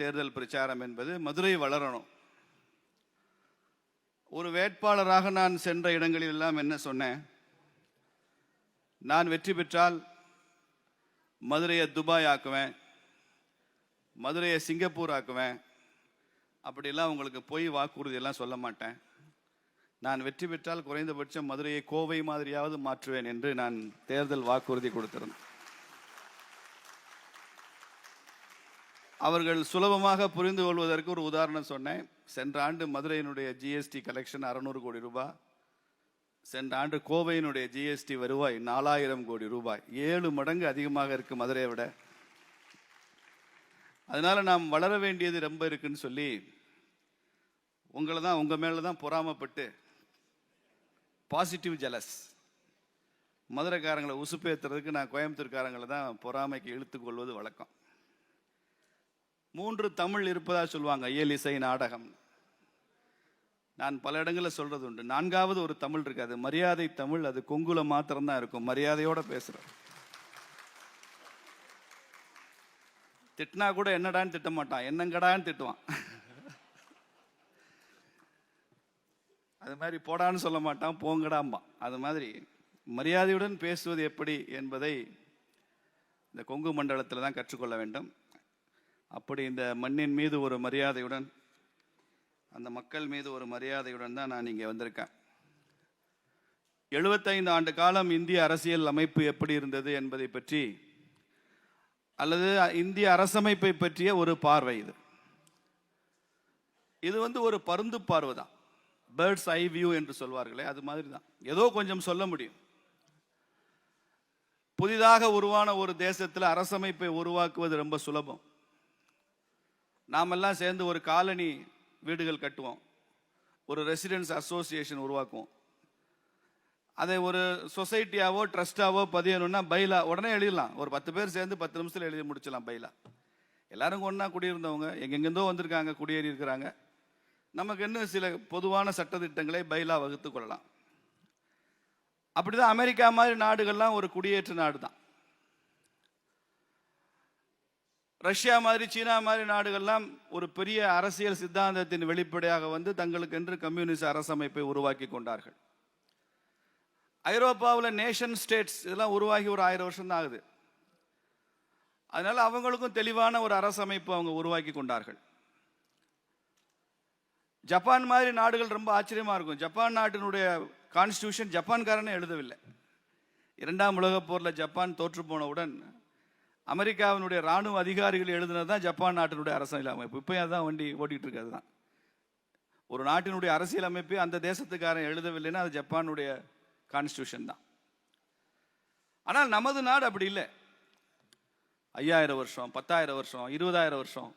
தேர்தல் பிரச்சாரம் என்பது மதுரை வளரணும். ஒரு வேட்பாளராக நான் சென்ற இடங்களில் எல்லாம் என்ன சொன்னேன்? நான் வெற்றி பெற்றால் மதுரையை துபாய் ஆக்குவேன் மதுரையை சிங்கப்பூர் ஆக்குவேன். அப்படிலாம் உங்களுக்கு போய் வாக்குறுதி எல்லாம் சொல்ல மாட்டேன். நான் வெற்றி பெற்றால் குறைந்தபட்சம் மதுரையை கோவை மாதிரியாவது மாற்றுவேன் என்று நான் தேர்தல் வாக்குறுதி கொடுத்திருந்தேன். அவர்கள் சுலபமாக புரிந்து கொள்வதற்கு ஒரு உதாரணம் சொன்னேன். சென்ற ஆண்டு மதுரையினுடைய ஜிஎஸ்டி கலெக்ஷன் அறநூறு கோடி ரூபாய். சென்ற ஆண்டு கோவையினுடைய ஜிஎஸ்டி வருவாய் நாலாயிரம் கோடி ரூபாய். ஏழு மடங்கு அதிகமாக இருக்கு மதுரையை விட. அதனால நாம் வளர வேண்டியது ரொம்ப இருக்குன்னு சொல்லி உங்களை தான் உங்க மேல தான் பொறாமப்பட்டு பாசிட்டிவ் ஜெலஸ் மதுரைக்காரங்களை உசுப்பேத்துறதுக்கு நான் கோயம்புத்தூர்காரங்களை தான் பொறாமைக்கு இழுத்துக்கொள்வது வழக்கம். மூன்று தமிழ் இருப்பதா சொல்லுவாங்க இயல் இசை நாடகம். நான் பல இடங்களில் சொல்றது உண்டு. நான்காவது ஒரு தமிழ் இருக்கு அது மரியாதை தமிழ் அது கொங்குல மாத்திரம்தான் இருக்கும். மரியாதையோட பேசுறேன் திட்டினா கூட என்னடான்னு திட்ட மாட்டான். என்னங்கடான்னு திட்டுவான். அது மாதிரி போடான்னு சொல்ல மாட்டான் போங்கடாம்பான். அது மாதிரி மரியாதையுடன் பேசுவது எப்படி என்பதை இந்த கொங்கு மண்டலத்தில் தான் கற்றுக்கொள்ள வேண்டும். அப்படி இந்த மண்ணின் மீது ஒரு மரியாதையுடன் அந்த மக்கள் மீது ஒரு மரியாதையுடன் தான் நான் இங்கே வந்திருக்கேன். எழுபத்தைந்து ஆண்டு காலம் இந்திய அரசியல் அமைப்பு எப்படி இருந்தது என்பதை பற்றி அல்லது இந்திய அரசமைப்பை பற்றிய ஒரு பார்வை இது. இது வந்து ஒரு பருந்து பார்வை தான். பேர்ட்ஸ் ஐ வியூ என்று சொல்வார்களே அது மாதிரி தான். ஏதோ கொஞ்சம் சொல்ல முடியும். புதிதாக உருவான ஒரு தேசத்தில் அரசமைப்பை உருவாக்குவது ரொம்ப சுலபம். நாமெல்லாம் சேர்ந்து ஒரு காலனி வீடுகள் கட்டுவோம். ஒரு ரெசிடென்ஸ் அசோசியேஷன் உருவாக்குவோம். அதை ஒரு சொசைட்டியாவோ ட்ரஸ்டாவோ பதியணும்னா பைலா உடனே எழுதிடலாம். ஒரு பத்து பேர் சேர்ந்து பத்து நிமிஷத்தில் எழுதி முடிச்சிடலாம் பைலா. எல்லாரும் ஒன்றா குடியிருந்தவங்க எங்கெங்கேருந்தோ வந்திருக்காங்க குடியேறி இருக்கிறாங்க. நமக்கு இன்னும் சில பொதுவான சட்டத்திட்டங்களை பைலா வகுத்து கொள்ளலாம். அப்படிதான் அமெரிக்கா மாதிரி நாடுகள்லாம் ஒரு குடியேற்ற நாடு தான் ரஷ்யா மாதிரி சீனா மாதிரி நாடுகள்லாம் ஒரு பெரிய அரசியல் சித்தாந்தத்தின் வெளிப்படையாக வந்து தங்களுக்கென்று கம்யூனிஸ்ட் அரசமைப்பை உருவாக்கி கொண்டார்கள். ஐரோப்பாவில் நேஷன் ஸ்டேட்ஸ் இதெல்லாம் உருவாகி ஒரு ஆயிரம் வருஷம் தான் ஆகுது. அதனால அவங்களுக்கும் தெளிவான ஒரு அரசமைப்பு அவங்க உருவாக்கி கொண்டார்கள். ஜப்பான் மாதிரி நாடுகள் ரொம்ப ஆச்சரியமாக இருக்கும். ஜப்பான் நாட்டினுடைய கான்ஸ்டியூஷன் ஜப்பான்காரனே எழுதவில்லை. இரண்டாம் உலகப் போரில் ஜப்பான் தோற்று போனவுடன் அமெரிக்காவினுடைய ராணுவ அதிகாரிகள் எழுதினது தான் ஜப்பான் நாட்டினுடைய அரசியல் அமைப்பு இப்போ அதான் வண்டி ஓட்டிகிட்டு இருக்கிறது தான் ஒரு நாட்டினுடைய அரசியல் அமைப்பு அந்த தேசத்துக்காரன் எழுதவில்லைன்னா அது ஜப்பானுடைய கான்ஸ்டியூஷன் தான். ஆனால் நமது நாடு அப்படி இல்லை. ஐயாயிரம் வருஷம் பத்தாயிரம் வருஷம் இருபதாயிரம் வருஷம்.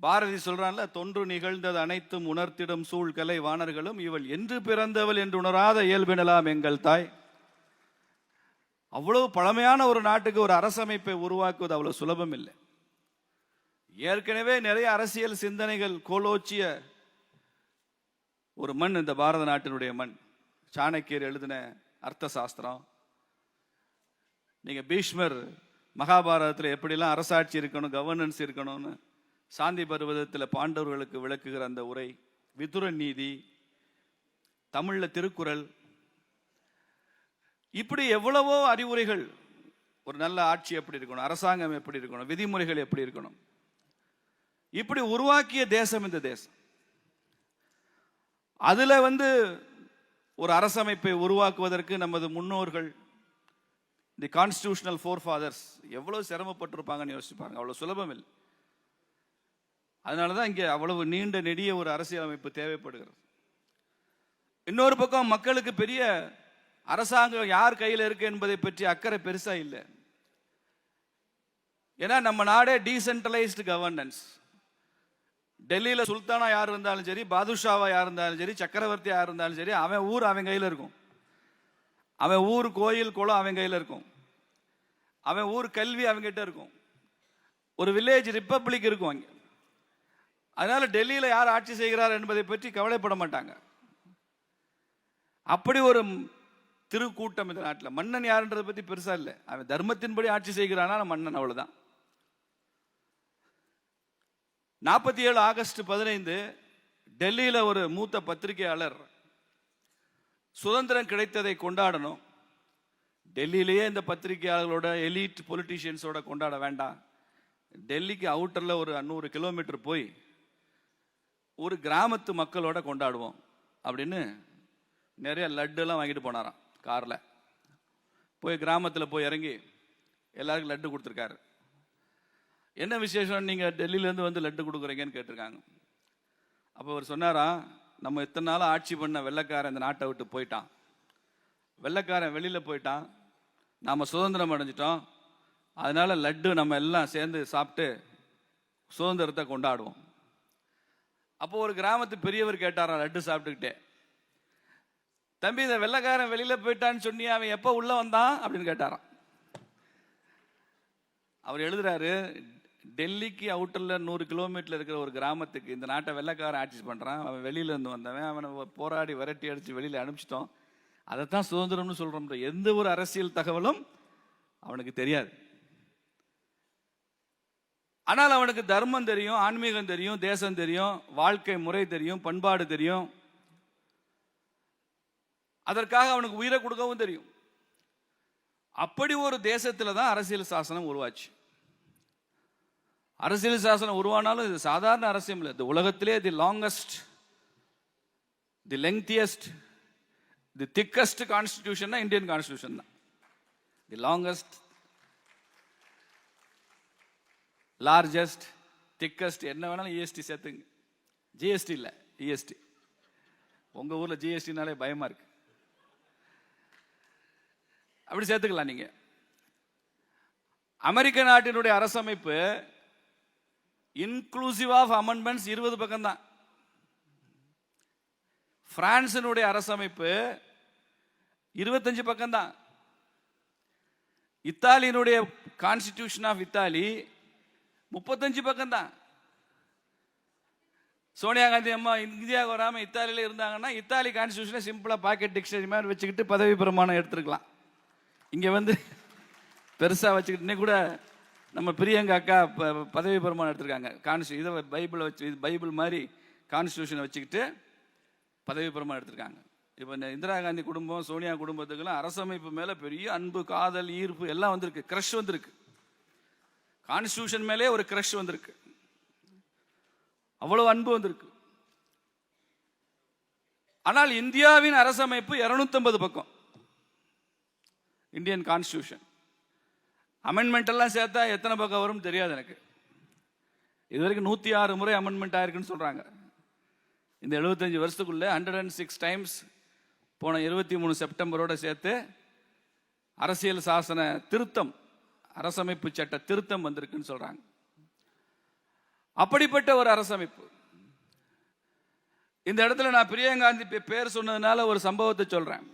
பாரதி சொல்றான்ல தொன்று நிகழ்ந்தது அனைத்தும் உணர்த்திடும் சூழ்கலை வாணர்களும் இவள் என்று பிறந்தவள் என்று உணராத இயல்பினலாம் எங்கள் தாய். அவ்வளவு பழமையான ஒரு நாட்டுக்கு ஒரு அரசமைப்பை உருவாக்குவது அவ்வளவு சுலபம் இல்லை ஏற்கனவே நிறைய அரசியல் சிந்தனைகள் கோலோச்சிய ஒரு மண் இந்த பாரத நாட்டினுடைய மண். சாணக்கியர் எழுதின அர்த்த சாஸ்திரம் நீங்க பீஷ்மர் மகாபாரதத்தில் எப்படிலாம் அரசாட்சி இருக்கணும் கவர்னன்ஸ் இருக்கணும்னு சாந்தி பர்வதத்தில் பாண்டவர்களுக்கு விளக்குகிற அந்த உரை விதுர நீதி தமிழில் திருக்குறள் இப்படி எவ்வளவோ அறிவுரைகள் ஒரு நல்ல ஆட்சி எப்படி இருக்கணும் அரசாங்கம் எப்படி இருக்கணும் விதிமுறைகள் எப்படி இருக்கணும். இப்படி உருவாக்கிய தேசம் இந்த தேசம். அதில் வந்து ஒரு அரசமைப்பை உருவாக்குவதற்கு நமது முன்னோர்கள் தி கான்ஸ்டியூஷனல் ஃபோர் ஃபாதர்ஸ் எவ்வளோ சிரமப்பட்டிருப்பாங்கன்னு யோசிப்பாங்க அவ்வளோ சுலபம் இல்லை. அதனால தான் இங்கே அவ்வளவு நீண்ட நெடிய ஒரு அரசியலமைப்பு தேவைப்படுகிறது. இன்னொரு பக்கம் மக்களுக்கு பெரிய அரசாங்கம் யார் கையில் இருக்கு என்பதை பற்றி அக்கறை பெருசா இல்லை. ஏன்னா நம்ம நாடே டீசென்ட்ரலைஸ்டு கவர்னன்ஸ் டெல்லியில் சுல்தானா யார் இருந்தாலும் சரி பாதுஷாவா யார் இருந்தாலும் சரி சக்கரவர்த்தி யார் இருந்தாலும் சரி அவன் ஊர் அவன் கையில் இருக்கும். அவன் ஊர் கோயில் குளம் அவன் கையில் இருக்கும். அவன் ஊர் கல்வி அவங்ககிட்ட இருக்கும். ஒரு வில்லேஜ் ரிப்பப்ளிக் இருக்கும் அங்கே. அதனால டெல்லியில் யார் ஆட்சி செய்கிறார் என்பதை பற்றி கவலைப்பட மாட்டாங்க. அப்படி ஒரு திருக்கூட்டம் இந்த நாட்டில். மன்னன் யாருன்றதை பற்றி பெருசாக இல்லை. அவன் தர்மத்தின்படி ஆட்சி செய்கிறானா மன்னன் அவ்வளோதான் நாற்பத்தி ஏழு ஆகஸ்ட் பதினைந்து டெல்லியில் ஒரு மூத்த பத்திரிகையாளர் சுதந்திரம் கிடைத்ததை கொண்டாடணும். டெல்லியிலேயே இந்த பத்திரிகையாளர்களோட எலீட் பொலிட்டீஷியன்ஸோட கொண்டாட வேண்டாம். டெல்லிக்கு அவுட்டரில் ஒரு நூறு கிலோமீட்டர் போய் ஒரு கிராமத்து மக்களோட கொண்டாடுவோம் அப்படின்னு நிறைய லட்டுலாம் வாங்கிட்டு போனாராம். காரில். போய் கிராமத்தில் போய் இறங்கி எல்லாருக்கும் லட்டு கொடுத்துருக்காரு. என்ன விசேஷம்? நீங்கள் டெல்லியிலேருந்து வந்து லட்டு கொடுக்குறீங்கன்னு கேட்டிருக்காங்க. அப்போ அவர் சொன்னாராம் நம்ம இத்தனை நாள் ஆட்சி பண்ண வெள்ளைக்காரன் இந்த நாட்டை விட்டு போயிட்டான். வெள்ளைக்காரன் வெளியில் போயிட்டான். நாம் சுதந்திரம் அடைஞ்சிட்டோம். அதனால் லட்டு நம்ம எல்லாம் சேர்ந்து சாப்பிட்டு சுதந்திரத்தை கொண்டாடுவோம். அப்போ ஒரு கிராமத்து பெரியவர் கேட்டாராம் லட்டு சாப்பிட்டுக்கிட்டே. தம்பி இந்த வெள்ளக்காரன் வெளியில போயிட்டான்னு சொன்னியா அவன் எப்போ உள்ள வந்தான்? அப்படின்னு கேட்டாராம். அவர் எழுதுறாரு டெல்லிக்கு அவுட்டரில் நூறு கிலோமீட்டர் இருக்கிற ஒரு கிராமத்துக்கு இந்த நாட்டை வெள்ளைக்காரன் ஆட்சி பண்ணுறான் அவன் வெளியில இருந்து வந்தவன். அவனை போராடி விரட்டி அடித்து வெளியில் அனுப்பிச்சிட்டோம். அதைத்தான் சுதந்திரம்னு சொல்கிறோம் எந்த ஒரு அரசியல் தகவலும் அவனுக்கு தெரியாது. ஆனால் அவனுக்கு தர்மம் தெரியும் ஆன்மீகம் தெரியும் தேசம் தெரியும் வாழ்க்கை முறை தெரியும் பண்பாடு தெரியும். அதற்காக அவனுக்கு உயிரை கொடுக்கவும் தெரியும். அப்படி ஒரு தேசத்தில் தான் அரசியல் சாசனம் உருவாச்சு. அரசியல் சாசனம் உருவானாலும் இது சாதாரண அரசியல் இல்லை. இந்த உலகத்திலே the longest the lengthiest the thickest constitution Indian constitution தான். தி லாங்கஸ்ட் லார்ஜஸ்ட் திக்கஸ்ட் என்ன வேணாலும் இஎஸ்டி சேர்த்துங்க. ஜிஎஸ்டி இல்லை இஎஸ்டி உங்கள் ஊரில் ஜிஎஸ்டினாலே பயமாக இருக்குது அப்படி சேர்த்துக்கலாம் நீங்கள் அமெரிக்க நாட்டினுடைய அரசமைப்பு இன்க்ளூசிவ் ஆஃப் அமெண்ட்மெண்ட்ஸ் இருபது பக்கம் தான் பிரான்சினுடைய அரசமைப்பு இருபத்தஞ்சு பக்கம் தான் இத்தாலியினுடைய கான்ஸ்டிடியூஷன் ஆஃப் இத்தாலி முப்பத்தஞ்சு பக்கம் தான் சோனியா காந்தி அம்மா இந்தியாவுக்கு வராமல் இத்தாலியில் இருந்தாங்கன்னா இத்தாலி கான்ஸ்டியூஷனை சிம்பிளாக பாக்கெட் டிக்ஷனரி மாதிரி வச்சுக்கிட்டு பதவி பிரமாணம் எடுத்துருக்கலாம். இங்கே வந்து பெருசாக வச்சுக்கிட்டு கூட நம்ம பிரியங்கா அக்கா ப- பதவி பிரமாணம் எடுத்திருக்காங்க. கான்ஸ்டி இதை பைபிளை வச்சு இது பைபிள் மாதிரி கான்ஸ்டியூஷனை வச்சுக்கிட்டு பதவி பிரமாணம் எடுத்திருக்காங்க. இப்போ இந்த இந்திரா காந்தி குடும்பம் சோனியா குடும்பத்துக்கெல்லாம் அரசமைப்பு மேலே பெரிய அன்பு காதல் ஈர்ப்பு எல்லாம் வந்திருக்கு. க்ரஷ் வந்திருக்கு. கான்ஸ்டியூஷன் மேலே ஒரு க்ரஷ் வந்திருக்கு. அவ்வளவு அன்பு வந்திருக்கு. ஆனால் இந்தியாவின் அரசமைப்பு 250 பக்கம். இந்தியன் கான்ஸ்டியூஷன் அமெண்ட்மெண்ட் எல்லாம் சேர்த்தா எத்தனை பக்கம் வரும் தெரியாது எனக்கு. இது வரைக்கும் நூற்றி ஆறு முறை அமெண்ட்மெண்ட் ஆயிருக்குன்னு சொல்கிறாங்க இந்த எழுபத்தஞ்சு வருஷத்துக்குள்ளே ஹண்ட்ரட் அண்ட் சிக்ஸ் டைம்ஸ் போன இருபத்தி மூணு செப்டம்பரோட சேர்த்து அரசியல் சாசன திருத்தம் அரசமைப்பு சட்ட திருத்தம் வந்திருக்குன்னு சொல்கிறாங்க அப்படிப்பட்ட ஒரு அரசமைப்பு. இந்த இடத்துல நான் பிரியங்காந்தி பேர் சொன்னதுனால ஒரு சம்பவத்தை சொல்கிறேன்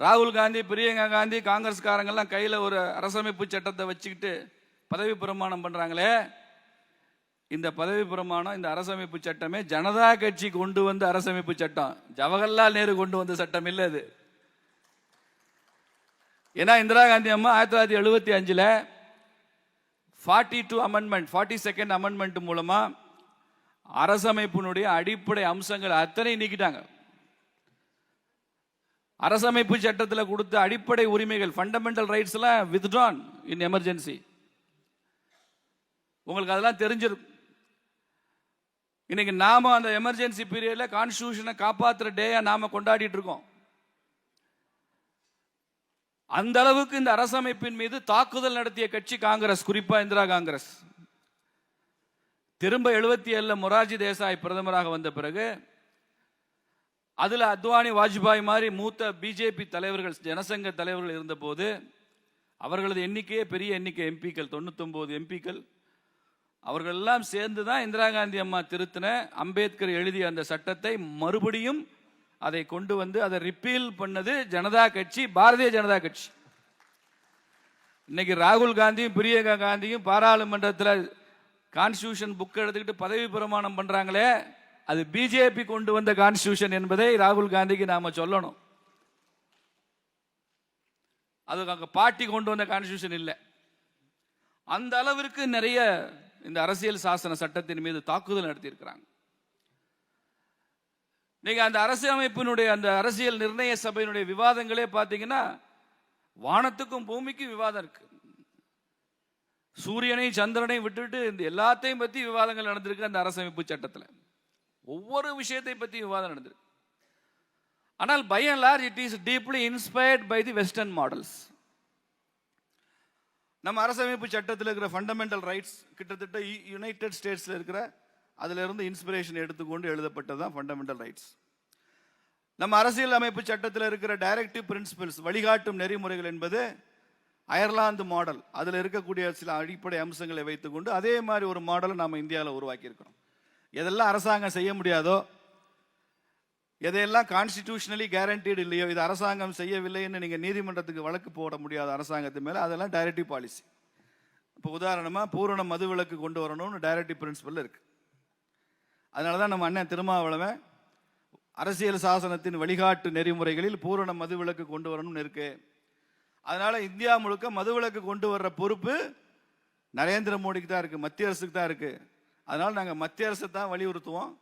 ராகுல் காந்தி பிரியங்கா காந்தி காங்கிரஸ்காரங்கெல்லாம் கையில் ஒரு அரசமைப்பு சட்டத்தை வச்சுக்கிட்டு பதவி பிரமாணம் பண்ணுறாங்களே இந்த பதவி பிரமாணம் இந்த அரசமைப்பு சட்டமே ஜனதா கட்சி கொண்டு வந்த அரசமைப்பு சட்டம். ஜவஹர்லால் நேரு கொண்டு வந்த சட்டம் இல்லை அது. ஏன்னா இந்திரா காந்தி அம்மா ஆயிரத்தி தொள்ளாயிரத்தி எழுபத்தி அஞ்சில் forty two amendment forty second amendment மூலமாக அரசமைப்பினுடைய அடிப்படை அம்சங்கள் அத்தனை நீக்கிட்டாங்க. அரசமைப்பு சட்டத்தில் கொடுத்த அடிப்படை உரிமைகள் ஃபண்டமெண்டல் ரைட்ஸ் எல்லாம் வித்ட்ரான் இன் எமர்ஜென்சி உங்களுக்கு அதெல்லாம் தெரிஞ்சிருக்கும் இன்னைக்கு நாம அந்த எமர்ஜென்சி பீரியட்ல கான்ஸ்டியூஷனை காப்பாற்றுற டேயா நாம கொண்டாடிட்டு இருக்கோம். அந்த அளவுக்கு இந்த அரசமைப்பின் மீது தாக்குதல் நடத்திய கட்சி காங்கிரஸ் குறிப்பா இந்திரா காங்கிரஸ். திரும்ப எழுபத்தி ஏழுல மொரார்ஜி தேசாய் பிரதமராக வந்த பிறகு அதில் அத்வானி வாஜ்பாய் மாதிரி மூத்த பிஜேபி தலைவர்கள் ஜனசங்க தலைவர்கள் இருந்தபோது அவர்களது எண்ணிக்கையே பெரிய எண்ணிக்கை எம்பிக்கள் தொண்ணூத்தொம்பது எம்பிக்கள் அவர்கள் எல்லாம் சேர்ந்து தான் இந்திரா காந்தி அம்மா திருத்தின அம்பேத்கர் எழுதிய அந்த சட்டத்தை மறுபடியும் அதை கொண்டு வந்து அதை ரிப்பீல் பண்ணது ஜனதா கட்சி பாரதிய ஜனதா கட்சி. இன்னைக்கு ராகுல் காந்தியும் பிரியங்கா காந்தியும் பாராளுமன்றத்தில் கான்ஸ்டியூஷன் புக் எடுத்துக்கிட்டு பதவி பிரமாணம் பண்ணுறாங்களே அது பிஜேபி கொண்டு வந்த கான்ஸ்டியூஷன் என்பதை ராகுல் காந்திக்கு நாம சொல்லணும். அது அங்க பார்ட்டி கொண்டு வந்த கான்ஸ்டியூஷன் இல்லை. அந்த அளவிற்கு நிறைய இந்த அரசியல் சாசன சட்டத்தின் மீது தாக்குதல் நடத்தியிருக்கிறாங்க. நீங்க அந்த அரசியலமைப்பினுடைய அந்த அரசியல் நிர்ணய சபையினுடைய விவாதங்களே பார்த்தீங்கன்னா வானத்துக்கும் பூமிக்கும் விவாதம் இருக்கு. சூரியனையும் சந்திரனையும் விட்டுட்டு இந்த எல்லாத்தையும் பத்தி விவாதங்கள் நடந்திருக்கு அந்த அரசமைப்பு சட்டத்தில். ஒவ்வொரு விஷயத்தை பற்றி விவாதம் நடந்திருக்கு. ஆனால் by and large it is deeply inspired by the western models நம்ம அரசமைப்பு சட்டத்தில் இருக்கிற ஃபண்டமெண்டல் ரைட்ஸ் கிட்டத்தட்ட யுனைடெட் ஸ்டேட்ஸில் இருக்கிற அதிலிருந்து இன்ஸ்பிரேஷன் எடுத்துக்கொண்டு எழுதப்பட்டது தான் ஃபண்டமெண்டல் ரைட்ஸ் நம்ம அரசியல் அமைப்பு சட்டத்தில் இருக்கிற டைரக்டிவ் பிரின்சிபல்ஸ் வழிகாட்டும் நெறிமுறைகள் என்பது அயர்லாந்து மாடல் அதில் இருக்கக்கூடிய சில அடிப்படை அம்சங்களை வைத்துக்கொண்டு அதே மாதிரி ஒரு மாடலை நாம் இந்தியாவில் உருவாக்கியிருக்கிறோம். எதெல்லாம் அரசாங்கம் செய்ய முடியாதோ எதையெல்லாம் கான்ஸ்டிடியூஷனலி கேரண்டீடு இல்லையோ இது அரசாங்கம் செய்யவில்லைன்னு நீங்கள் நீதிமன்றத்துக்கு வழக்கு போட முடியாத அரசாங்கத்து மேலே அதெல்லாம் டைரக்டிவ் பாலிசி இப்போ உதாரணமாக பூரண மதுவிலக்கு கொண்டு வரணும்னு டைரக்டிவ் பிரின்சிபல் இருக்குது அதனால தான் நம்ம அண்ணன் திருமாவளவன் அரசியல் சாசனத்தின் வழிகாட்டு நெறிமுறைகளில் பூரண மதுவிலக்கு கொண்டு வரணும்னு இருக்கு. அதனால இந்தியா முழுக்க மது விலக்கு கொண்டு வர்ற பொறுப்பு நரேந்திர மோடிக்கு தான் இருக்குது மத்திய அரசுக்கு தான் இருக்குது அதனால் நாங்கள் மத்திய அரசை தான் வலியுறுத்துவோம்.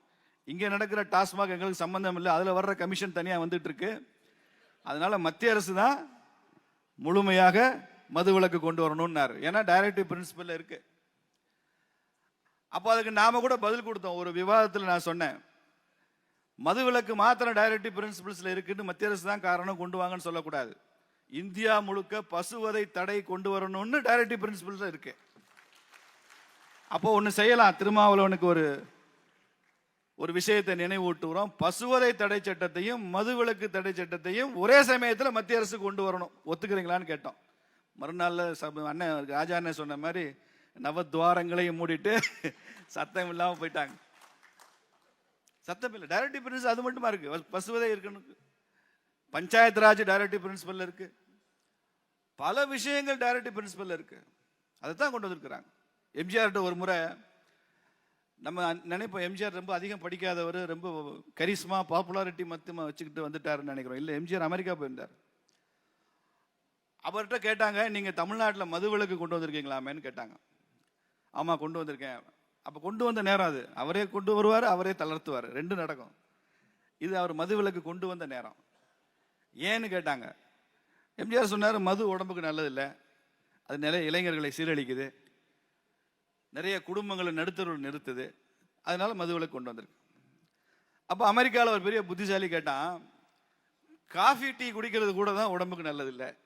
இங்கே நடக்கிற டாஸ்மாக் எங்களுக்கு சம்மந்தம் இல்லை. அதில் வர்ற கமிஷன் தனியாக வந்துட்டு இருக்கு. அதனால் மத்திய அரசு தான் முழுமையாக மது விளக்கு கொண்டு வரணும்னாரு. ஏன்னா டைரக்டிவ் பிரின்சிபல் இருக்கு. அப்போ அதுக்கு நாம கூட பதில் கொடுத்தோம். ஒரு விவாதத்தில் நான் சொன்னேன். மது விலக்கு மாத்திரம் டைரக்டிவ் பிரின்சிபல்ஸில் இருக்குன்னு மத்திய அரசு தான் காரணம் கொண்டு வாங்கன்னு சொல்லக்கூடாது. இந்தியா முழுக்க பசுவதை தடை கொண்டு வரணும்னு டைரக்டிவ் பிரின்சிபல்ஸ் இருக்கு. அப்போ ஒன்று செய்யலாம். திருமாவளவனுக்கு ஒரு ஒரு விஷயத்தை நினைவூட்டுகிறோம். பசுவதை தடை சட்டத்தையும் மதுவிலக்கு தடை சட்டத்தையும் ஒரே சமயத்தில் மத்திய அரசு கொண்டு வரணும். ஒத்துக்கிறீங்களான்னு கேட்டோம். மறுநாளில் சப அண்ணன் ராஜா அண்ணன் சொன்ன மாதிரி நவத்வாரங்களையும் மூடிட்டு சத்தம் இல்லாமல் போயிட்டாங்க. சத்தம் இல்லை. டைரக்டிவ் பிரின்சிபல் அது மட்டுமா இருக்கு? பசுவதை இருக்கணும் பஞ்சாயத்து ராஜ் டைரக்டிவ் பிரின்சிபல் இருக்கு. பல விஷயங்கள் டைரக்டிவ் பிரின்சிபல் இருக்கு. அதை தான் கொண்டு வந்திருக்கிறாங்க. எம்ஜிஆர்கிட்ட ஒரு முறை நம்ம நினைப்போம் எம்ஜிஆர் ரொம்ப அதிகம் படிக்காதவர் ரொம்ப கரிஸ்மா பாப்புலாரிட்டி மத்தமாக வச்சுக்கிட்டு வந்துட்டாருன்னு நினைக்கிறோம். இல்லை எம்ஜிஆர் அமெரிக்கா போயிருந்தார். அவர்கிட்ட கேட்டாங்க நீங்கள் தமிழ்நாட்டில் மதுவிலக்கு கொண்டு வந்திருக்கீங்களாமேன்னு கேட்டாங்க. ஆமாம் கொண்டு வந்திருக்கேன். அப்போ கொண்டு வந்த நேரம் அது. அவரே கொண்டு வருவார் அவரே தளர்த்துவார். ரெண்டு நடக்கும். இது அவர் மதுவிலக்கு கொண்டு வந்த நேரம். ஏன்னு கேட்டாங்க. எம்ஜிஆர் சொன்னார் மது உடம்புக்கு நல்லதில்லை. அது நிலை இளைஞர்களை சீரழிக்குது. நிறைய குடும்பங்களை நடுத்தருள் நிறுத்துது. அதனால மதுவிலக்கு கொண்டு வந்திருக்கு. அப்போ அமெரிக்காவில் ஒரு பெரிய புத்திசாலி கேட்டான் காஃபி டீ குடிக்கிறது கூட தான் உடம்புக்கு நல்லதில்லை.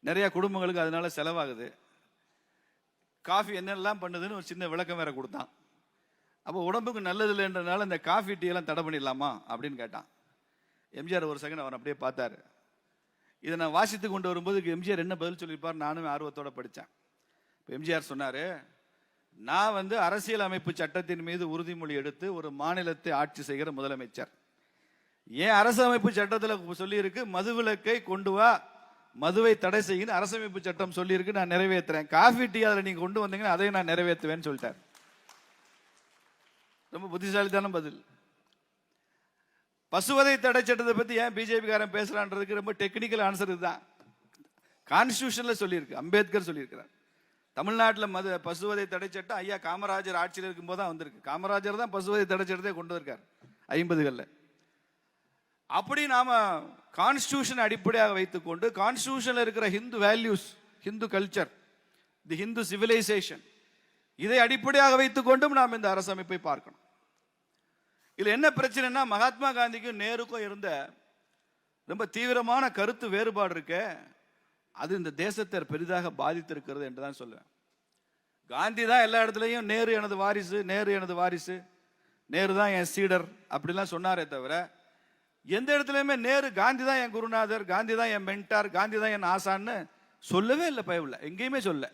நிறைய குடும்பங்களுக்கு அதனால செலவாகுது. காஃபி என்னெல்லாம் பண்ணுதுன்னு ஒரு சின்ன விளக்கம் வேற கொடுத்தான். அப்போ உடம்புக்கு நல்லதில்லைன்றனால இந்த காஃபி டீ எல்லாம் தடை பண்ணிடலாமா? அப்படின்னு கேட்டான். எம்ஜிஆர் ஒரு செகண்ட் அவர் அப்படியே பார்த்தாரு. இதை நான் வாசித்து கொண்டு வரும்போது எம்ஜிஆர் என்ன பதில் சொல்லியிருப்பார்? நானும் ஆர்வத்தோட படித்தேன். இப்போ எம்ஜிஆர் சொன்னார் நான் வந்து அரசியலமைப்பு சட்டத்தின் மீது உறுதிமொழி எடுத்து ஒரு மாநிலத்தை ஆட்சி செய்கிற முதலமைச்சர். ஏன் அரசமைப்பு சட்டத்தில் சொல்லியிருக்கு மதுவிலக்கை கொண்டு வா மதுவை தடை செய்யணும் அரசமைப்பு சட்டம் சொல்லியிருக்கு நான் நிறைவேற்றுறேன். காஃபி டீ அதில் நீங்கள் கொண்டு வந்தீங்கன்னா அதையும் நான் நிறைவேற்றுவேன்னு சொல்லிட்டார். ரொம்ப புத்திசாலித்தான பதில். பசுவதை தடை சட்டத்தை பற்றி ஏன் பிஜேபிக்காரன் பேசுகிறான்றதுக்கு ரொம்ப டெக்னிக்கல் ஆன்சர் இதுதான். கான்ஸ்டியூஷனில் சொல்லியிருக்கு அம்பேத்கர் சொல்லியிருக்கிறார். தமிழ்நாட்டில் மது பசுவதை தடை சட்டம் ஐயா காமராஜர் ஆட்சியில் இருக்கும்போது தான் வந்திருக்கு. காமராஜர் தான் பசுவதை தடை சட்டத்தை கொண்டு வந்திருக்கார் ஐம்பதுகளில். அப்படி நாம் கான்ஸ்டியூஷன் அடிப்படையாக வைத்துக்கொண்டு கான்ஸ்டியூஷனில் இருக்கிற Hindu values Hindu culture the Hindu civilisation இதை அடிப்படையாக வைத்துக்கொண்டும் நாம் இந்த அரசமைப்பை பார்க்கணும். இதில் என்ன பிரச்சனைனா மகாத்மா காந்திக்கும் நேருக்கும் இருந்த ரொம்ப தீவிரமான கருத்து வேறுபாடு இருக்கு அது இந்த தேசத்தை பெரிதாக பாதித்திருக்கிறது என்று தான் சொல்லுவேன். காந்தி தான் எல்லா இடத்துலையும் நேரு எனது வாரிசு நேரு எனது வாரிசு நேரு தான் என் சீடர் அப்படிலாம் சொன்னாரே தவிர எந்த இடத்துலையுமே நேரு காந்தி தான் என் குருநாதர் காந்தி தான் என் மென்டார் காந்தி தான் என் ஆசான்னு சொல்லவே இல்லை பயவில் எங்கேயுமே சொல்ல.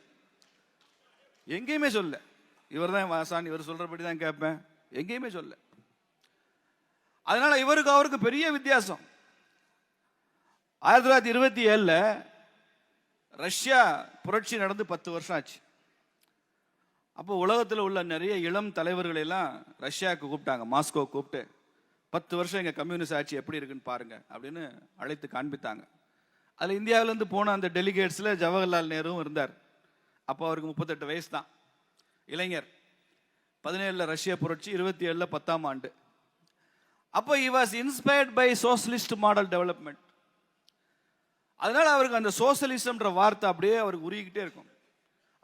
எங்கேயுமே சொல்ல. இவர் தான் ஆசான் இவர் சொல்கிறபடி தான் கேட்பேன். எங்கேயுமே சொல்ல. அதனால இவருக்கு அவருக்கு பெரிய வித்தியாசம். ஆயிரத்தி தொள்ளாயிரத்தி இருபத்தி ஏழில் ரஷ்யா புரட்சி நடந்து பத்து வருஷம் ஆச்சு. அப்போ உலகத்தில் உள்ள நிறைய இளம் தலைவர்களெல்லாம் ரஷ்யாவுக்கு கூப்பிட்டாங்க மாஸ்கோ கூப்பிட்டு பத்து வருஷம் எங்கள் கம்யூனிஸ்ட் ஆட்சி எப்படி இருக்குன்னு பாருங்க அப்படின்னு அழைத்து காண்பித்தாங்க. அதில் இந்தியாவிலேருந்து போன அந்த டெலிகேட்ஸில் ஜவஹர்லால் நேருவும் இருந்தார். அப்போ அவருக்கு முப்பத்தெட்டு வயசு தான். இளைஞர். பதினேழில் ரஷ்ய புரட்சி இருபத்தி ஏழில் பத்தாம் ஆண்டு. அப்போ he was inspired by socialist model development அதனால் அவருக்கு அந்த சோசியலிசம்ன்ற வார்த்தை அப்படியே அவருக்கு உருகிக்கிட்டே இருக்கும்.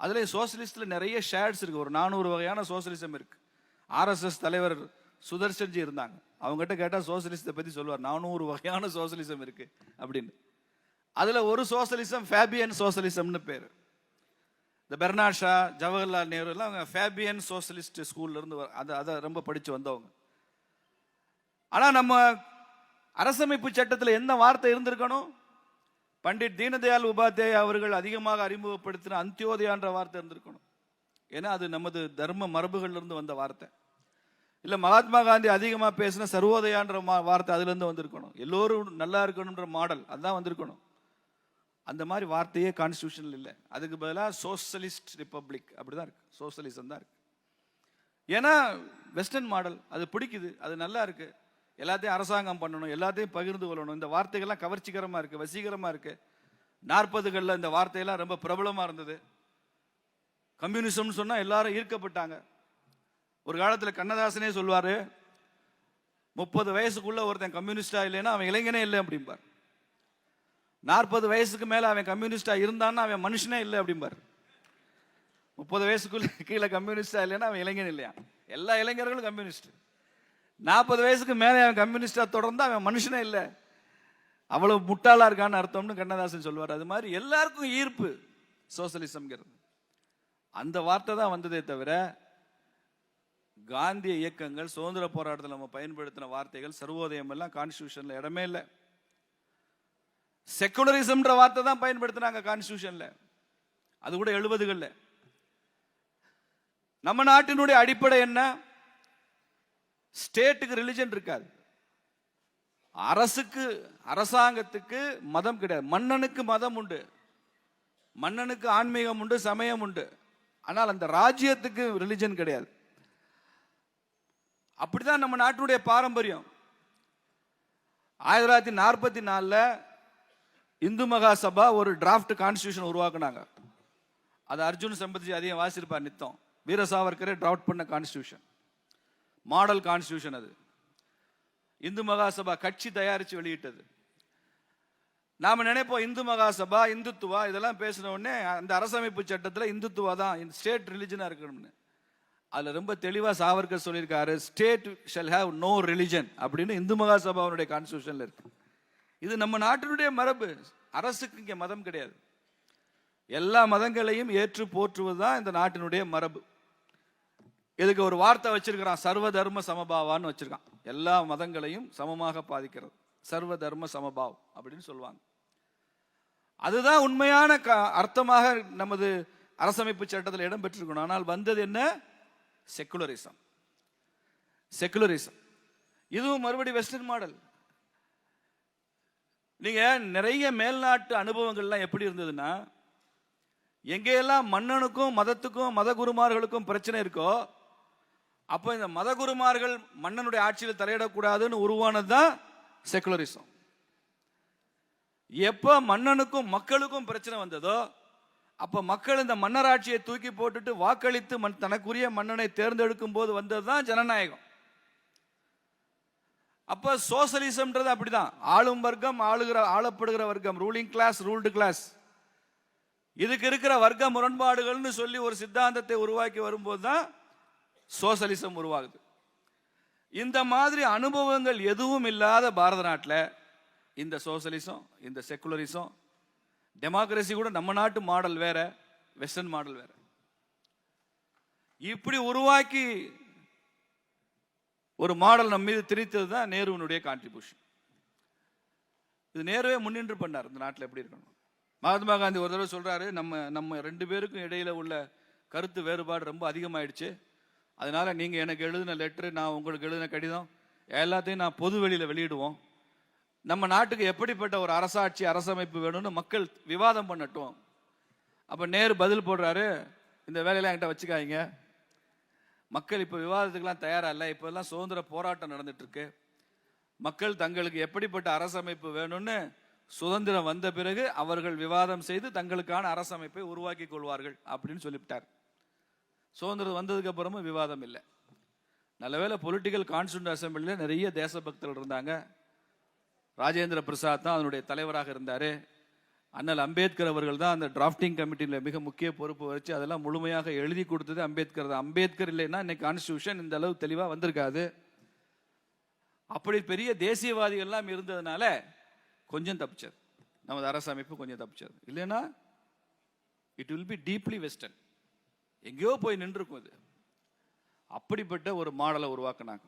அதில் சோஷலிஸ்ட்ல நிறைய ஷேட்ஸ் இருக்குது ஒரு நானூறு வகையான சோசலிசம் இருக்குது ஆர்எஸ்எஸ் தலைவர் சுதர்ஷன்ஜி இருந்தாங்க. அவங்ககிட்ட கேட்டால் சோஷலிசத்தை பற்றி சொல்லுவார். நானூறு வகையான சோசலிசம் இருக்குது அப்படின்னு. அதில் ஒரு சோசியலிசம் ஃபேபியன் சோசலிசம்னு பேர். இந்த பெர்னாட் ஷா ஜவஹர்லால் நேருலாம் அவங்க ஃபேபியன் சோஷலிஸ்ட் ஸ்கூல்ல இருந்து அதை அதை ரொம்ப படித்து வந்தவங்க. ஆனால் நம்ம அரசமைப்பு சட்டத்தில் என்ன வார்த்தை இருந்திருக்கணும்? பண்டிட் தீனதயாள் உபாத்யாயா அவர்கள் அதிகமாக அறிமுகப்படுத்தின அந்தியோதயான்ற வார்த்தை இருந்திருக்கணும். ஏன்னா அது நமது தர்ம மரபுகள்லேருந்து வந்த வார்த்தை. இல்லை மகாத்மா காந்தி அதிகமாக பேசின சர்வோதயான்ற மா- வார்த்தை அதுலேருந்து வந்திருக்கணும். எல்லோரும் நல்லா இருக்கணுன்ற மாடல் அதுதான் வந்திருக்கணும். அந்த மாதிரி வார்த்தையே கான்ஸ்டியூஷனில் இல்லை. அதுக்கு பதிலாக சோசலிஸ்ட் ரிப்பப்ளிக் அப்படி தான் இருக்குது சோசலிசம் தான் இருக்குது ஏன்னா வெஸ்டர்ன் மாடல் அது பிடிக்குது அது நல்லா இருக்குது எல்லாத்தையும் அரசாங்கம் பண்ணணும் எல்லாத்தையும் பகிர்ந்து கொள்ளணும். இந்த வார்த்தைகள்லாம் கவர்ச்சிகரமாக இருக்குது வசீகரமாக இருக்குது நாற்பதுகளில் இந்த வார்த்தையெல்லாம் ரொம்ப பிரபலமாக இருந்தது. கம்யூனிசம்னு சொன்னால் எல்லாரும் ஈர்க்கப்பட்டாங்க. ஒரு காலத்தில் கண்ணதாசனே சொல்வார் முப்பது வயசுக்குள்ள ஒருத்தன் கம்யூனிஸ்டாக இல்லைன்னா அவன் இளைஞனே இல்லை அப்படிம்பார். நாற்பது வயசுக்கு மேலே அவன் கம்யூனிஸ்டாக இருந்தான்னா அவன் மனுஷனே இல்லை அப்படிம்பார். முப்பது வயசுக்குள்ள கீழே கம்யூனிஸ்டாக இல்லைன்னா அவன் இளைஞன் இல்லையா? எல்லா இளைஞர்களும் கம்யூனிஸ்ட். நாற்பது வயசுக்கு மேலே அவன் கம்யூனிஸ்டாக தொடர்ந்து அவன் மனுஷனே இல்லை. அவ்வளவு முட்டாளாக இருக்கான்னு அர்த்தம்னு கண்ணதாசன் சொல்லுவார். அது மாதிரி எல்லாருக்கும் ஈர்ப்பு சோசலிசம்ங்கிறது. அந்த வார்த்தை தான் வந்ததே தவிர காந்திய இயக்கங்கள் சுதந்திர போராட்டத்தில் நம்ம பயன்படுத்தின வார்த்தைகள் சர்வோதயம் எல்லாம் கான்ஸ்டியூஷனில் இடமே இல்லை. செக்குலரிசம்ன்ற வார்த்தை தான் பயன்படுத்தினாங்க கான்ஸ்டியூஷனில் அது கூட எழுபதுகளில். நம்ம நாட்டினுடைய அடிப்படை என்ன? ஸ்டேட்டுக்கு ரிலிஜன் இருக்காது. அரசுக்கு அரசாங்கத்துக்கு மதம் கிடையாது. மன்னனுக்கு மதம் உண்டு. மன்னனுக்கு ஆன்மீகம் உண்டு சமயம் உண்டு. ஆனால் அந்த ராஜ்யத்துக்கு ரிலிஜன் கிடையாது. அப்படிதான் நம்ம நாட்டினுடைய பாரம்பரியம். ஆயிரத்தி தொள்ளாயிரத்தி நாற்பத்தி நாலில் இந்து மகா சபா ஒரு டிராஃப்ட் கான்ஸ்டியூஷன் உருவாக்குனாங்க. அது அர்ஜுன் சம்பத்ஜி அதிகம் வாசிருப்பார் நித்தம். வீர சாவர்கரே டிராஃப்ட் பண்ண கான்ஸ்டியூஷன் மாடல் கான்ஸ்டியூஷன் அது. இந்து மகாசபா கட்சி தயாரித்து வெளியிட்டது. நாம் நினைப்போம் இந்து மகாசபா இந்துத்துவா இதெல்லாம் பேசின உடனே அந்த அரசமைப்பு சட்டத்தில் இந்துத்துவா தான் ஸ்டேட் ரிலிஜனாக இருக்கணும்னு. அதில் ரொம்ப தெளிவாக சாவர்கர் சொல்லியிருக்காரு state shall have no religion அப்படின்னு இந்து மகாசபாவுடைய கான்ஸ்டியூஷனில் இருக்கு. இது நம்ம நாட்டினுடைய மரபு. அரசுக்கு இங்கே மதம் கிடையாது. எல்லா மதங்களையும் ஏற்று போற்றுவது தான் இந்த நாட்டினுடைய மரபு. இதுக்கு ஒரு வார்த்தை வச்சிருக்கிறான். சர்வ தர்ம சமபாவான்னு வச்சிருக்கான். எல்லா மதங்களையும் சமமாக பாதிக்கிறது. சர்வ தர்ம சமபாவ் அப்படின்னு சொல்லுவாங்க. அதுதான் உண்மையான க- அர்த்தமாக நமது அரசமைப்பு சட்டத்தில் இடம் பெற்றிருக்கணும். ஆனால் வந்தது என்ன? செக்குலரிசம். செக்குலரிசம். இதுவும் மறுபடி வெஸ்டர்ன் மாடல். நீங்க நிறைய மேல்நாட்டு அனுபவங்கள்லாம் எப்படி இருந்ததுன்னா எங்கேயெல்லாம் மன்னனுக்கும் மதத்துக்கும் மத குருமார்களுக்கும் பிரச்சனை இருக்கோ அப்போ இந்த மதகுருமார்கள் மன்னனுடைய ஆட்சியில் தலையிடக்கூடாதுன்னு உருவானது தான் செக்குலரிசம் எப்போ மன்னனுக்கும் மக்களுக்கும் பிரச்சனை வந்ததோ அப்போ மக்கள் இந்த மன்னராட்சியை தூக்கி போட்டுட்டு வாக்களித்து மண் தனக்குரிய மன்னனை தேர்ந்தெடுக்கும் போது வந்தது தான் ஜனநாயகம். அப்போ சோசலிசம்ன்றது அப்படிதான். ஆளும் வர்க்கம் ஆளுகிற ஆளப்படுகிற வர்க்கம் ரூலிங் கிளாஸ் ரூல்டு கிளாஸ் இதுக்கு இருக்கிற வர்க்க முரண்பாடுகள்னு சொல்லி ஒரு சித்தாந்தத்தை உருவாக்கி வரும்போது தான் சோசலிசம் உருவாகுது. இந்த மாதிரி அனுபவங்கள் எதுவும் இல்லாத பாரத நாட்டில் இந்த சோசலிசம் இந்த செக்குலரிசம் டெமோக்ரஸி கூட நம்ம நாட்டு மாடல் வேற வெஸ்டர்ன் மாடல் வேற. இப்படி உருவாக்கி ஒரு மாடல் நம்ம மீது திரித்தது தான் நேருவினுடைய கான்ட்ரிபியூஷன் இது நேருவே முன்னின்று பண்ணார் இந்த நாட்டில் எப்படி இருக்கணும். மகாத்மா காந்தி ஒரு தடவை சொல்கிறாரு நம்ம நம்ம ரெண்டு பேருக்கும் இடையில உள்ள கருத்து வேறுபாடு ரொம்ப அதிகமாயிடுச்சு. அதனால நீங்கள் எனக்கு எழுதின லெட்ரு நான் உங்களுக்கு எழுதின கடிதம் எல்லாத்தையும் நான் பொது வெளியில் வெளியிடுவோம். நம்ம நாட்டுக்கு எப்படிப்பட்ட ஒரு அரசாட்சி அரசமைப்பு வேணும்னு மக்கள் விவாதம் பண்ணட்டும். அப்போ நேரு பதில் போடுறாரு இந்த வேலையெல்லாம் என்கிட்ட வச்சுக்காதீங்க. மக்கள் இப்போ விவாதத்துக்கெல்லாம் தயாராக இல்லை இப்போல்லாம் சுதந்திர போராட்டம் நடந்துட்டுருக்கு. மக்கள் தங்களுக்கு எப்படிப்பட்ட அரசமைப்பு வேணும்னு சுதந்திரம் வந்த பிறகு அவர்கள் விவாதம் செய்து தங்களுக்கான அரசமைப்பை உருவாக்கி கொள்வார்கள் அப்படின்னு சொல்லிவிட்டார். சுதந்திரம் வந்ததுக்கு அப்புறமும் விவாதம் இல்லை. நல்லவேளை பொலிட்டிக்கல் கான்ஸ்டியூண்ட் அசம்பிளியில் நிறைய தேசபக்தர்கள் இருந்தாங்க. ராஜேந்திர பிரசாத் தான் அதனுடைய தலைவராக இருந்தார். அண்ணல் அம்பேத்கர் அவர்கள் தான் அந்த டிராஃப்டிங் கமிட்டியில் மிக முக்கிய பொறுப்பு வச்சு அதெல்லாம் முழுமையாக எழுதி கொடுத்தது அம்பேத்கர் தான். அம்பேத்கர் இல்லைன்னா இன்னைக்கு கான்ஸ்டியூஷன் இந்த அளவு தெளிவாக வந்திருக்காது. அப்படி பெரிய தேசியவாதிகள்லாம் இருந்ததுனால கொஞ்சம் தப்பிச்சது. நமது அரசமைப்பு கொஞ்சம் தப்பிச்சது. இல்லைன்னா it will be deeply western எங்கேயோ போய் நின்றுருக்கும் அது. அப்படிப்பட்ட ஒரு மாடலை உருவாக்குனாங்க.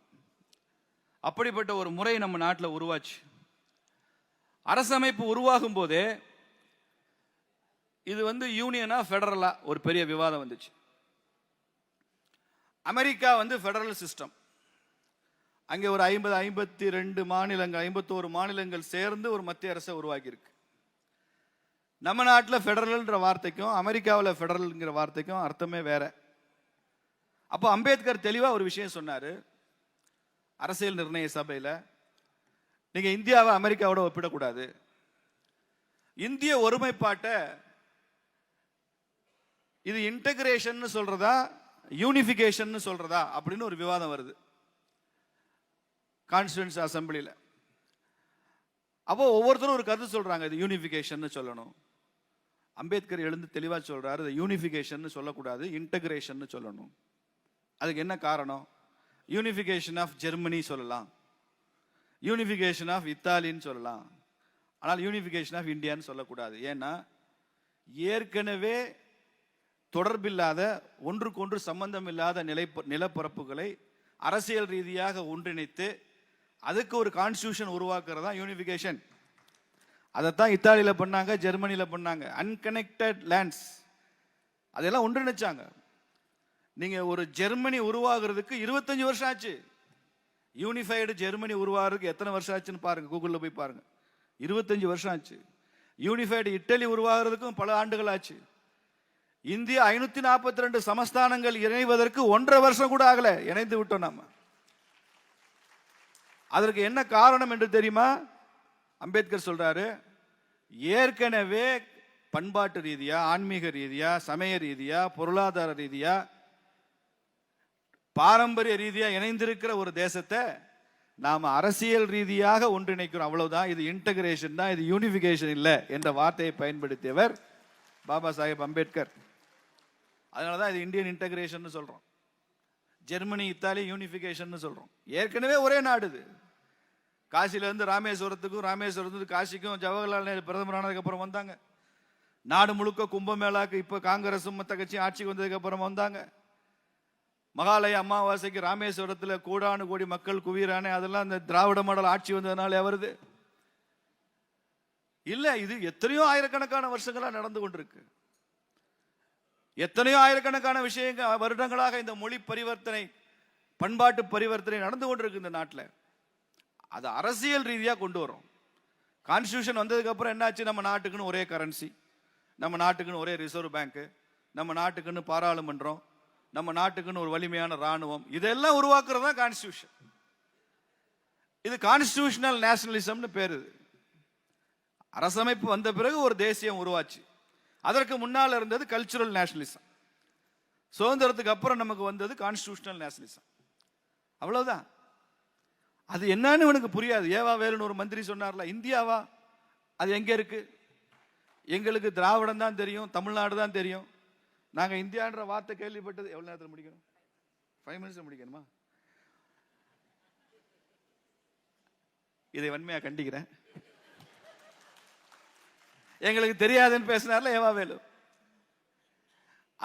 அப்படிப்பட்ட ஒரு முறை நம்ம நாட்டில் உருவாச்சு. அரசமைப்பு உருவாகும் போதே இது வந்து யூனியனா ஃபெடரலா ஒரு பெரிய விவாதம் வந்துச்சு. அமெரிக்கா வந்து ஃபெடரல் சிஸ்டம். அங்கே ஒரு ஐம்பது ஐம்பத்தி ரெண்டு மாநிலங்கள் ஐம்பத்தோரு மாநிலங்கள் சேர்ந்து ஒரு மத்திய அரசை உருவாக்கியிருக்கு. நம்ம நாட்டில் ஃபெடரல்ன்ற வார்த்தைக்கும் அமெரிக்காவில் ஃபெடரல்ங்கிற வார்த்தைக்கும் அர்த்தமே வேற. அப்போ அம்பேத்கர் தெளிவாக ஒரு விஷயம் சொன்னார். அரசியல் நிர்ணய சபையில் நீங்கள் இந்தியாவை அமெரிக்காவோட ஒப்பிடக்கூடாது. இந்திய ஒருமைப்பாட்டை இது இன்டகிரேஷன் சொல்றதா யூனிஃபிகேஷன் சொல்றதா அப்படின்னு ஒரு விவாதம் வருது. கான்ஸ்டியூன்ஸ் அசம்பிளியில் அப்போ ஒவ்வொருத்தரும் ஒரு கருத்து சொல்றாங்க இது யூனிஃபிகேஷன் சொல்லணும். அம்பேத்கர் எழுந்து தெளிவாக சொல்றாரு அதை யூனிஃபிகேஷன் சொல்லக்கூடாது இன்டகிரேஷன் சொல்லணும். அதுக்கு என்ன காரணம்? யூனிஃபிகேஷன் ஆஃப் ஜெர்மனி சொல்லலாம். யூனிஃபிகேஷன் ஆஃப் இத்தாலின்னு சொல்லலாம். ஆனால் யூனிஃபிகேஷன் ஆஃப் இந்தியான்னு சொல்லக்கூடாது. ஏன்னா ஏற்கனவே தொடர்பில்லாத ஒன்றுக்கொன்று சம்பந்தம் இல்லாத நிலை நிலப்பரப்புகளை அரசியல் ரீதியாக ஒன்றிணைத்து அதுக்கு ஒரு கான்ஸ்டியூஷன் உருவாக்குறது தான் யூனிஃபிகேஷன் அதைத்தான் இத்தாலியில் பண்ணாங்க ஜெர்மனியில் பண்ணாங்க. அன்கனெக்டட் லேண்ட்ஸ் அதெல்லாம் ஒன்றிணைச்சாங்க. நீங்கள் ஒரு ஜெர்மனி உருவாகிறதுக்கு இருபத்தஞ்சி வருஷம் ஆச்சு. யூனிஃபைடு ஜெர்மனி உருவாகிறதுக்கு எத்தனை வருஷம் ஆச்சுன்னு பாருங்கள் கூகுளில் போய் பாருங்கள் இருபத்தஞ்சி வருஷம் ஆச்சு. யூனிஃபைடு இட்டலி உருவாகிறதுக்கும் பல ஆண்டுகள் ஆச்சு. இந்தியா ஐநூற்றி நாற்பத்தி ரெண்டு சமஸ்தானங்கள் இணைவதற்கு ஒன்றரை வருஷம் கூட ஆகலை. இணைந்து விட்டோம் நம்ம அதற்கு என்ன காரணம் என்று தெரியுமா? அம்பேத்கர் சொல்றாரு ஏற்கனவே பண்பாட்டு ரீதியா ஆன்மீக ரீதியா சமய ரீதியா பொருளாதார ரீதியா பாரம்பரிய ரீதியா இணைந்திருக்கிற ஒரு தேசத்தை நாம் அரசியல் ரீதியாக ஒன்றிணைக்கிறோம். அவ்வளவுதான். இது இன்டகிரேஷன் தான். இது யூனிஃபிகேஷன் இல்லை என்ற வார்த்தையை பயன்படுத்தியவர் பாபா சாஹேப் அம்பேத்கர். அதனால தான் இது இந்தியன் இன்டகிரேஷன் சொல்றோம். ஜெர்மனி இத்தாலி யூனிஃபிகேஷன் சொல்றோம். ஏற்கனவே ஒரே நாடு இது. காசிலேருந்து ராமேஸ்வரத்துக்கும் ராமேஸ்வரத்துக்கு காசிக்கும் ஜவஹர்லால் நேரு பிரதமர் ஆனதுக்கப்புறம் வந்தாங்க. நாடு முழுக்க கும்பமேளாக்கு இப்போ காங்கிரஸும் மற்ற கட்சியும் ஆட்சிக்கு வந்ததுக்கப்புறம் வந்தாங்க. மகாலய அமாவாசைக்கு ராமேஸ்வரத்தில் கோடானு கோடி மக்கள் குவியறானே அதெல்லாம் இந்த திராவிட மாடல் ஆட்சி வந்ததுனால வருது. இல்லை இது எத்தனையோ ஆயிரக்கணக்கான வருஷங்களாக நடந்து கொண்டிருக்கு. எத்தனையோ ஆயிரக்கணக்கான விஷயங்கள் வருடங்களாக இந்த மொழி பரிவர்த்தனை பண்பாட்டு பரிவர்த்தனை நடந்து கொண்டிருக்கு இந்த நாட்டில். அது அரசியல் ரீதியாக கொண்டு வரும். கான்ஸ்டியூஷன் வந்ததுக்கப்புறம் என்னாச்சு? நம்ம நாட்டுக்குன்னு ஒரே கரன்சி நம்ம நாட்டுக்குன்னு ஒரே ரிசர்வ் பேங்க்கு நம்ம நாட்டுக்குன்னு பாராளுமன்றம் நம்ம நாட்டுக்குன்னு ஒரு வலிமையான ராணுவம் இதெல்லாம் உருவாக்குறது தான் கான்ஸ்டியூஷன் இது கான்ஸ்டியூஷனல் நேஷனலிசம்னு பேர் இது. அரசமைப்பு வந்த பிறகு ஒரு தேசியம் உருவாச்சு. அதற்கு முன்னால் இருந்தது கல்ச்சுரல் நேஷனலிசம் சுதந்திரத்துக்கு அப்புறம் நமக்கு வந்தது கான்ஸ்டியூஷனல் நேஷனலிசம் அவ்வளவுதான். அது என்னன்னு இவனுக்கு புரியாது. ஏவா வேலுன்னு ஒரு மந்திரி சொன்னார்ல இந்தியாவா? அது எங்கே இருக்கு? எங்களுக்கு திராவிடம் தான் தெரியும் தமிழ்நாடு தான் தெரியும். நாங்கள் இந்தியான்ற வார்த்தை கேள்விப்பட்டது எவ்வளோ நேரத்தில் முடிக்கணும்? ஃபைவ் மினிட்ஸில் முடிக்கணுமா? இதை வன்மையாக கண்டிக்கிறேன். எங்களுக்கு தெரியாதுன்னு பேசினார்ல ஏவா வேலு.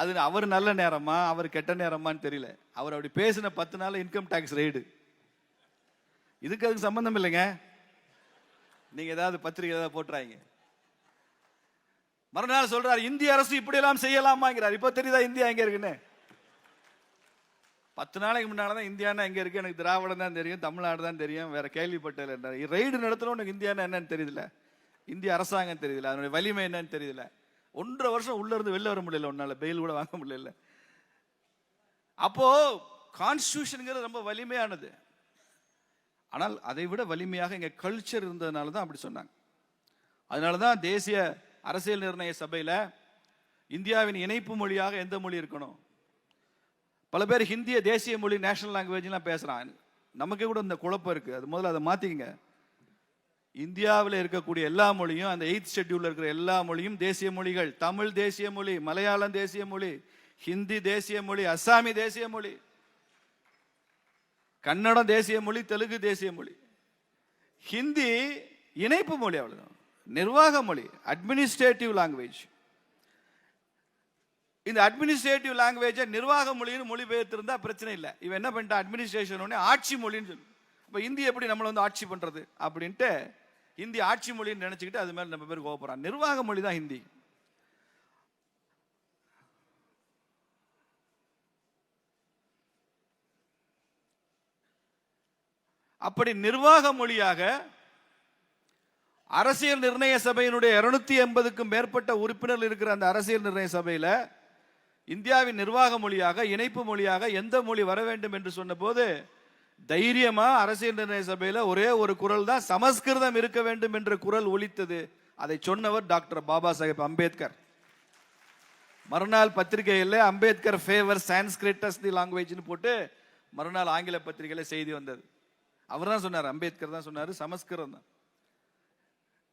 அது அவர் நல்ல நேரமா அவர் கெட்ட நேரமான்னு தெரியல. அவர் அப்படி பேசின பத்து நாள் இன்கம் டேக்ஸ் ரெய்டு இதுக்கு அதுக்கு சம்பந்தம் இல்லைங்க. நீங்க ஏதாவது பத்திரிகை ஏதாவது போட்டுறாங்க மறுநாள் சொல்றாரு இந்திய அரசு இப்படி எல்லாம் செய்யலாமாங்கிறார். இப்போ தெரியுதா இந்தியா எங்க இருக்குன்னு? பத்து நாளைக்கு முன்னாலதான் இந்தியானா எங்க இருக்கு? எனக்கு திராவிடம் தான் தெரியும் தமிழ்நாடு தான் தெரியும் வேற கேள்விப்பட்டது ரைடு நடத்தணும் உனக்கு இந்தியானா என்னன்னு தெரியல இந்திய அரசாங்கம் தெரியல அதனுடைய வலிமை என்னன்னு தெரியல ஒன்றரை வருஷம் உள்ள இருந்து வெளில வர முடியல உன்னால பெயில் கூட வாங்க முடியல. அப்போ கான்ஸ்டியூஷனுங்கிறது ரொம்ப வலிமையானது. ஆனால் அதை விட வலிமையாக இங்கே கல்ச்சர் இருந்ததுனால தான் அப்படி சொன்னாங்க. அதனால தான் தேசிய அரசியல் நிர்ணய சபையில் இந்தியாவின் இணைப்பு மொழியாக எந்த மொழி இருக்கணும்? பல பேர் ஹிந்தியை தேசிய மொழி நேஷனல் லாங்குவேஜ்லாம் பேசுகிறான் நமக்கே கூட இந்த குழப்பம் இருக்குது அது முதல்ல அதை மாற்றிக்கங்க இந்தியாவில் இருக்கக்கூடிய எல்லா மொழியும் அந்த எயித் ஷெட்யூலில் இருக்கிற எல்லா மொழியும் தேசிய மொழிகள். தமிழ் தேசிய மொழி மலையாளம் தேசிய மொழி ஹிந்தி தேசிய மொழி அஸ்ஸாமி தேசிய மொழி. கன்னடம் தேசிய மொழி தெலுங்கு தேசிய மொழி. ஹிந்தி இணைப்பு மொழி அவ்வளோதான் நிர்வாக மொழி அட்மினிஸ்ட்ரேட்டிவ் லாங்குவேஜ் இந்த அட்மினிஸ்ட்ரேட்டிவ் லாங்குவேஜை நிர்வாக மொழின்னு மொழிபெயர்த்திருந்தா பிரச்சனை இல்லை. இவன் என்ன பண்ணிட்டான்? அட்மினிஸ்ட்ரேஷன் உடனே ஆட்சி மொழின்னு சொல்லு. இப்போ ஹிந்தி எப்படி நம்மளை வந்து ஆட்சி பண்ணுறது அப்படின்ட்டு ஹிந்தி ஆட்சி மொழின்னு நினச்சிக்கிட்டு அது மேலே நம்ம பேர் கோபப்படுறான் நிர்வாக மொழி தான் ஹிந்தி. அப்படி நிர்வாக மொழியாக அரசியல் நிர்ணய சபையினுடைய இருநூத்தி எண்பதுக்கும் மேற்பட்ட உறுப்பினர்கள் இருக்கிற அந்த அரசியல் நிர்ணய சபையில் இந்தியாவின் நிர்வாக மொழியாக இணைப்பு மொழியாக எந்த மொழி வர வேண்டும் என்று சொன்னபோது தைரியமா அரசியல் நிர்ணய சபையில் ஒரே ஒரு குரல் தான் சமஸ்கிருதம் இருக்க வேண்டும் என்ற குரல் ஒலித்தது. அதை சொன்னவர் டாக்டர் பாபா சாஹேப் அம்பேத்கர். மறுநாள் பத்திரிகையில் அம்பேத்கர் ஃபேவர் சான்ஸ்கிரிட்டஸ் தி லாங்குவேஜ்னு போட்டு மறுநாள் ஆங்கில பத்திரிகையில் செய்தி வந்தது. அவர் தான் சொன்னார் அம்பேத்கர் தான் சொன்னார் சமஸ்கிருதம் தான்.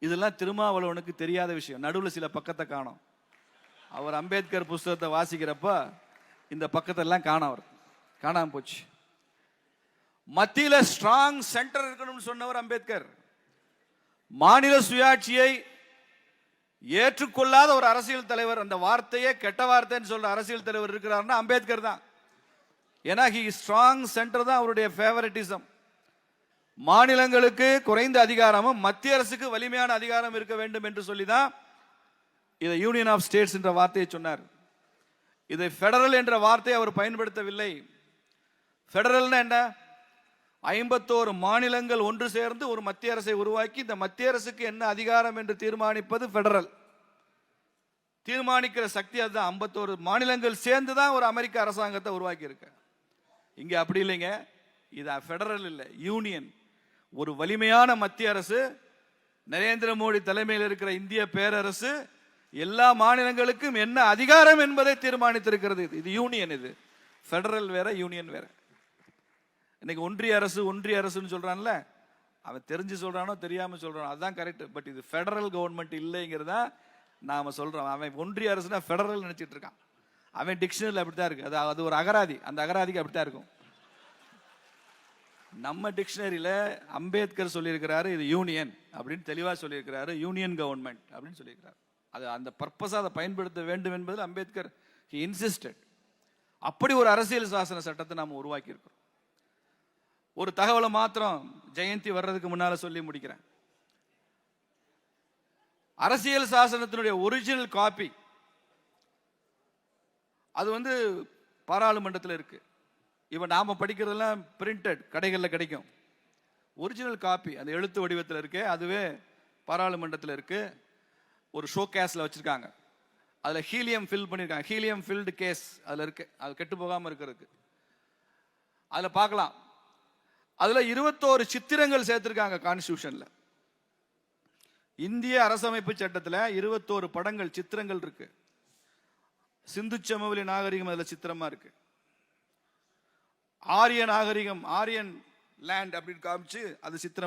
இதெல்லாம் திருமாவளவனுக்கு தெரியாத விஷயம். நடுவில் சில பக்கத்தை காணோம். அவர் அம்பேத்கர் புஸ்தகத்தை வாசிக்கிறப்ப இந்த பக்கத்தெல்லாம் காணோம் அவர். காணாம போச்சு. மத்தியில் ஸ்ட்ராங் சென்டர் இருக்கணும்னு சொன்னவர் அம்பேத்கர். மாநில சுயாட்சியை ஏற்றுக்கொள்ளாத ஒரு அரசியல் தலைவர். அந்த வார்த்தையே கெட்ட வார்த்தைன்னு சொல்ற அரசியல் தலைவர் இருக்கிறாருன்னா அம்பேத்கர் தான். ஏன்னா ஹி ஸ்ட்ராங் சென்டர் தான் அவருடைய ஃபேவரட்டிசம் மாநிலங்களுக்கு குறைந்த அதிகாரமும் மத்திய அரசுக்கு வலிமையான அதிகாரம் இருக்க வேண்டும் என்று சொல்லி தான் இதை யூனியன் ஆஃப் ஸ்டேட்ஸ் என்ற வார்த்தையை சொன்னார். இதை ஃபெடரல் என்ற வார்த்தையை அவர் பயன்படுத்தவில்லை. ஃபெடரல்னா என்ன? ஐம்பத்தோரு மாநிலங்கள் ஒன்று சேர்ந்து ஒரு மத்திய அரசை உருவாக்கி இந்த மத்திய அரசுக்கு என்ன அதிகாரம் என்று தீர்மானிப்பது ஃபெடரல் தீர்மானிக்கிற சக்தி அதுதான். ஐம்பத்தோரு மாநிலங்கள் சேர்ந்து தான் ஒரு அமெரிக்க அரசாங்கத்தை உருவாக்கியிருக்க. இங்கே அப்படி இல்லைங்க. இது ஃபெடரல் இல்லை. யூனியன் ஒரு வலிமையான மத்திய அரசு நரேந்திர மோடி தலைமையில் இருக்கிற இந்திய பேரரசு எல்லா மாநிலங்களுக்கும் என்ன அதிகாரம் என்பதை தீர்மானித்திருக்கிறது. இது. இது யூனியன் இது. ஃபெடரல் வேற யூனியன் வேற. இன்னைக்கு ஒன்றிய அரசு ஒன்றிய அரசுன்னு சொல்றான்ல அவன் தெரிஞ்சு சொல்றானோ தெரியாம சொல்றானோ அதுதான் கரெக்ட் பட் இது ஃபெடரல் கவர்மெண்ட் இல்லைங்கிறதா நாம சொல்றோம். அவன் ஒன்றிய அரசுனா ஃபெடரல் நினைச்சிட்டு இருக்கான். அவன் டிக்ஷனரியில் அப்படித்தான் இருக்கு. அது அது ஒரு அகராதி. அந்த அகராதிக்கு அப்படித்தான் இருக்கும். நம்ம டிக்ஷனரியில் அம்பேத்கர் சொல்லியிருக்கிறாரு இது யூனியன் அப்படின்னு தெளிவாக சொல்லியிருக்கிறாரு யூனியன் கவர்மெண்ட் அப்படின்னு சொல்லியிருக்கிறார். அது அந்த பர்பஸாக அதை பயன்படுத்த வேண்டும் என்பதில் அம்பேத்கர் ஹி இன்சிஸ்டட் அப்படி ஒரு அரசியல் சாசன சட்டத்தை நாம் உருவாக்கியிருக்கிறோம். ஒரு தகவலை மாத்திரம் ஜெயந்தி வர்றதுக்கு முன்னால் சொல்லி முடிக்கிறேன். அரசியல் சாசனத்தினுடைய ஒரிஜினல் காப்பி அது வந்து பாராளுமன்றத்தில் இருக்குது இப்போ நாம் படிக்கிறதெல்லாம் பிரிண்டட் கடைகளில் கிடைக்கும். ஒரிஜினல் காப்பி அந்த எழுத்து வடிவத்தில் இருக்கு அதுவே பாராளுமன்றத்தில் இருக்கு ஒரு ஷோ கேஸில் வச்சுருக்காங்க. அதில் ஹீலியம் ஃபில் பண்ணியிருக்காங்க ஹீலியம் ஃபில்டு கேஸ் அதில் இருக்கு. அது கெட்டு போகாமல் இருக்கிறதுக்கு. அதில் பார்க்கலாம். அதில் இருபத்தோரு சித்திரங்கள் சேர்த்துருக்காங்க கான்ஸ்டியூஷனில் இந்திய அரசமைப்பு சட்டத்தில் இருபத்தோரு படங்கள் சித்திரங்கள் இருக்கு. சிந்து சமவெளி நாகரிகம் அதில் சித்திரமாக இருக்குது ஆரிய நாகரிகம் ஆரியன் லேண்ட் அப்படின்னு காமிச்சு அது சித்திரம்